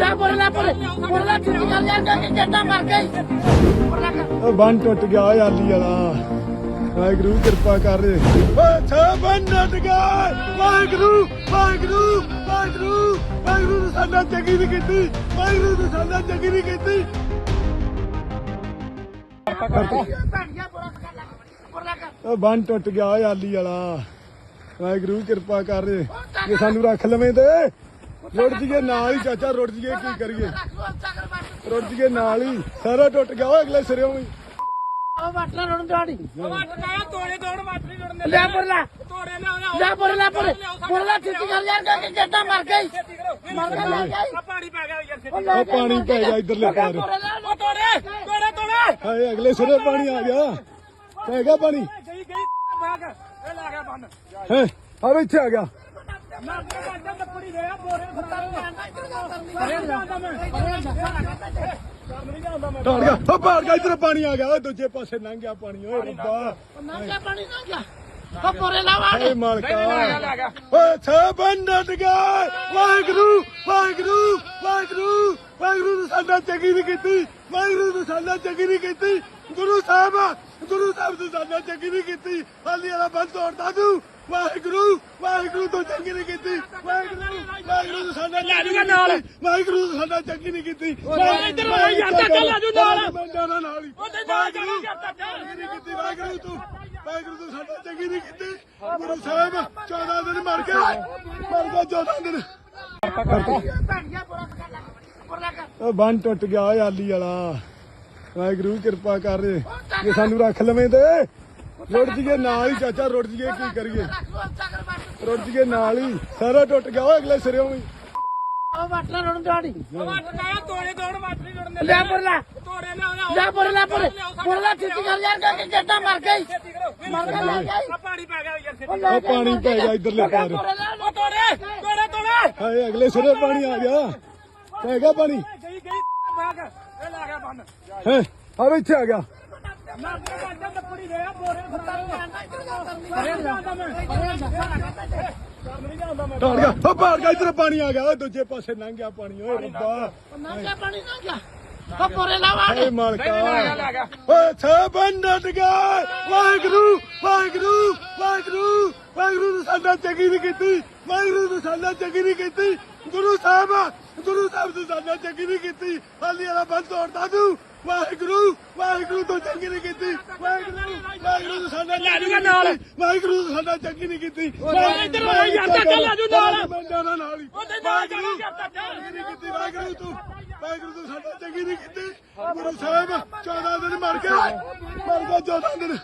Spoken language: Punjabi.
ਲੈ ਬੋਲ ਲੈ ਬੋਲ ਬੋਲ ਲੈ ਛੇਤੀ ਕਰ ਯਾਰ ਕਿ ਜੱਟਾ ਮਰ ਗਈ ਬੋਲ ਲੈ ਕਰ। ਉਹ ਬੰਨ ਟੁੱਟ ਗਿਆ ਓਏ ਆਲੀ ਵਾਲਾ। ਵਾਹਿਗੁਰੂ ਕਿਰਪਾ ਕਰ। ਓਏ ਛੇ ਬੰਨ ਟੁੱਟ ਗਿਆ ਵਾਹਿਗੁਰੂ ਵਾਹਿਗੁਰੂ ਵਾਹਿਗੁਰੂ। ਵਾਹਿਗੁਰੂ ਨੇ ਸਾਡਾ ਚੰਗੀ ਨਹੀਂ ਕੀਤੀ। ਵਾਹਿਗੁਰੂ ਨੇ ਸਾਡਾ ਚੰਗੀ ਨਹੀਂ ਕੀਤੀ। ਉਹ ਬੰਨ ਟੁੱਟ ਗਿਆ ਓਏ ਆਲੀ ਵਾਲਾ। ਵਾਹਿਗੁਰੂ ਕਿਰਪਾ ਕਰ ਜੇ। ਸਾਨੂੰ ਰੱਖ ਲਵੇਂ ਤੇ ਰੁੜ ਜੀਏ ਨਾਲ ਹੀ ਚਾਚਾ ਰੁੜ ਜੀਏ ਕੀ ਕਰੀਏ। ਰੁੜ ਜੀਏ ਨਾਲ ਹੀ ਸਾਰਾ ਟੁੱਟ ਗਿਆ। ਓਏ ਅਗਲੇ ਸਿਰਿਓਂ ਵੀ ਉਹ ਤੋੜੇ ਤੋੜ ਲੈ ਲੈ। ਤੋੜੇ ਲੈ ਲੈ ਲੈ ਕਰ ਯਾਰ ਕਿ ਜੱਟਾ ਮਰ ਗਈ। ਮਰ ਗਈ ਪਾਣੀ ਪੈ ਗਿਆ ਯਾਰ ਉਹ ਪਾਣੀ ਪੈ ਗਿਆ ਇਧਰਲੇ ਪਾਰ ਤੋੜੇ ਤੋੜੇ ਤੋੜੇ। ਹਾਏ ਅਗਲੇ ਸਿਰੇ ਪਾਣੀ ਆ ਗਿਆ। ਪੈ ਗਿਆ ਪਾਣੀ। ਗਈ ਗਈ। ਬਾਗ ਇਹ ਲਾ ਗਿਆ ਬੰਨ। ਹੈ ਆ ਇੱਥੇ ਆ ਗਿਆ। ਟਾੜ ਗਿਆ। ਉਹ ਪਾੜ ਗਿਆ ਇਧਰ ਪਾਣੀ ਆ ਗਿਆ। ਓਏ ਦੂਜੇ ਪਾਸੇ ਲੰਘ ਗਿਆ ਪਾਣੀ। ਓਏ ਰੱਬਾ। ਨਾ ਗਿਆ ਪਾਣੀ ਨਾ ਗਿਆ ਉਹ ਬੋਰੇ ਲਾ ਵਾੜ ਏ ਮਾਲਕਾ ਓਏ ਛੇ ਬੰਦਟ ਗਏ ਵਾਹਿਗੁਰੂ ਵਾਹਿਗੁਰੂ ਵਾਹਿਗੁਰੂ। ਵਾਹਿਗੁਰੂ ਨੇ ਸਾਡਾ ਚੰਗੀ ਨਹੀਂ ਕੀਤੀ। ਵਾਹਿਗੁਰੂ ਨੇ ਸਾਡਾ ਚੰਗੀ ਨਹੀਂ ਕੀਤੀ। ਗੁਰੂ ਸਾਹਿਬ ਗੁਰੂ ਸਾਹਿਬ ਨੇ ਸਾਡਾ ਚੰਗੀ ਨਹੀਂ ਕੀਤੀ। ਹਾਲੀ ਵਾਲਾ ਬੰਦ ਤੋੜਦਾ ਤੂੰ ਵਾਹਿਗੁਰੂ ਵਾਹਿਗੁਰੂ ਤੋਂ ਚੰਗੀ ਨਹੀਂ ਕੀਤੀ। ਵਾਹਿਗੁਰੂ ਵਾਹਿਗੁਰੂ ਸਾਡਾ ਲੈ ਜੂਗਾ ਨਾਲ। ਵਾਹਿਗੁਰੂ ਸਾਡਾ ਚੰਗੀ ਨਹੀਂ ਕੀਤੀ। ਇੱਧਰ ਆ ਯਾਰ, ਜੂ ਨਾਲ। ਮੈਂ ਨਾਲ ਹੀ ਚਾਚਾ। ਚੰਗੀ ਨਹੀਂ ਕੀਤੀ। ਵਾਹਿਗੁਰੂ ਤੂੰ ਵਾਹਿਗੁਰੂ ਤੂੰ ਸਾਡਾ ਚੰਗੀ ਨਹੀਂ ਕੀਤੀ। ਗੁਰੂ ਸਾਹਿਬ 14 ਦਿਨ ਮਰ ਗਏ। ਮਰ ਗਏ 14 ਦਿਨ। ਗਿਆ ਬੰਨ ਟੁੱਟ ਗਿਆ ਓਏ ਆਲੀ ਵਾਲਾ। ਵਾਹਿਗੁਰੂ ਕਿਰਪਾ ਕਰ ਜੇ। ਸਾਨੂੰ ਰੱਖ ਲਵੇਂ ਤੇ ਰੁੜ ਜੀਏ ਨਾਲ ਹੀ ਚਾਚਾ ਰੁੜ ਜੀਏ ਕੀ ਕਰੀਏ? ਰੁੜ ਜੀਏ ਨਾਲ ਹੀ ਸਾਰਾ ਟੁੱਟ ਗਿਆ ਓਏ ਅਗਲੇ ਸਿਰਿਓਂ ਵੀ। ਉਹ ਬੱਟ ਨਾ ਰੋਣ ਦਾੜੀ ਵੱਟ ਗਿਆ ਤੋੜੇ ਤੋੜ ਮਾਤਰੀ ਜੁੜਨ ਲੈ ਬੋਲ ਲੈ। ਤੋੜੇ ਲਿਆਓ ਲੈ ਬੋਲ ਲੈ ਬੋਲ ਬੋਲ ਲੈ ਛੇਤੀ ਕਰ ਯਾਰ ਕਿ ਜੱਟਾ ਮਰ ਗਈ ਮਰ ਗਿਆ ਲੈ ਗਈ ਆ ਪਾਣੀ ਪੈ ਗਿਆ ਯਾਰ ਉਹ ਪਾਣੀ ਪੈ ਗਿਆ ਇਧਰਲੇ ਪਾਰ ਉਹ ਤੋੜੇ ਤੋੜੇ ਤੋੜੇ। ਹਾਏ ਅਗਲੇ ਸਿਰੇ ਪਾਣੀ ਆ ਗਿਆ। ਪੈ ਗਿਆ ਪਾਣੀ। ਬਾਗ ਇਹ ਲਾ ਗਿਆ ਬੰਨ। ਹੈ ਆ ਇੱਥੇ ਆ ਗਿਆ। ਨਾ ਬੰਦਾ ਲੱਕੜੀ ਦੇ ਆ ਬੋਰੇ ਟਾੜ ਗਿਆ। ਉਹ ਪਾੜ ਗਿਆ ਇਧਰ ਪਾਣੀ ਆ ਗਿਆ। ਓਏ ਦੂਜੇ ਪਾਸੇ ਲੰਘ ਗਿਆ ਪਾਣੀ। ਓਏ ਰੱਬਾ। ਨਾ ਗਿਆ ਪਾਣੀ ਨਾ ਗਿਆ। ਉਹ ਬੋਰੇ ਲਾ ਵਾੜ। ਏ ਮਾਲਕਾ। ਓਏ ਛੇ ਬੰਦਟ ਗਏ ਵਾਹਿਗੁਰੂ ਵਾਹਿਗੁਰੂ ਵਾਹਿਗੁਰੂ। ਵਾਹਿਗੁਰੂ ਨੇ ਸਾਡਾ ਚੰਗੀ ਨਹੀਂ ਕੀਤੀ। ਵਾਹਿਗੁਰੂ ਨੇ ਸਾਡਾ ਚੰਗੀ ਨਹੀਂ ਕੀਤੀ। ਗੁਰੂ ਸਾਹਿਬ ਗੁਰੂ ਸਾਹਿਬ ਨੇ ਸਾਡਾ ਚੰਗੀ ਨਹੀਂ ਕੀਤੀ। ਹਾਲੀ ਵਾਲਾ ਬੰਦ ਤੋੜਦਾ ਤੂੰ। ਵਾਹਿਗੁਰੂ ਵਾਹਿਗੁਰੂ ਤੋਂ ਚੰਗੀ ਨਹੀਂ ਕੀਤੀ। ਵਾਹਿਗੁਰੂ ਵਾਹਿਗੁਰੂ ਨੇ ਸਾਡਾ ਲੈ ਜੂਗਾ ਨਾਲ। ਵਾਹਿਗੁਰੂ ਨੇ ਸਾਡਾ ਚੰਗੀ ਨਹੀਂ ਕੀਤੀ। ਇੱਧਰ ਆ ਯਾਰ, ਚਾਚਾ ਲੈ ਜੂ ਨਾਲ। ਮੈਂ ਜਾਣਾ ਨਾਲ ਹੀ। ਉਹਦੇ ਨਾਲ ਜਾਣਾ ਯਾਰ, ਚਾਚਾ। ਚੰਗੀ ਨਹੀਂ ਕੀਤੀ। ਵਾਹਿਗੁਰੂ ਤੂੰ ਵਾਹਿਗੁਰੂ ਤੂੰ ਸਾਡਾ ਚੰਗੀ ਨਹੀਂ ਕੀਤੀ। ਗੁਰੂ ਸਾਹਿਬ 14 ਦਿਨ ਮਰ ਗਏ। ਮਰ ਗਏ 14 ਦਿਨ।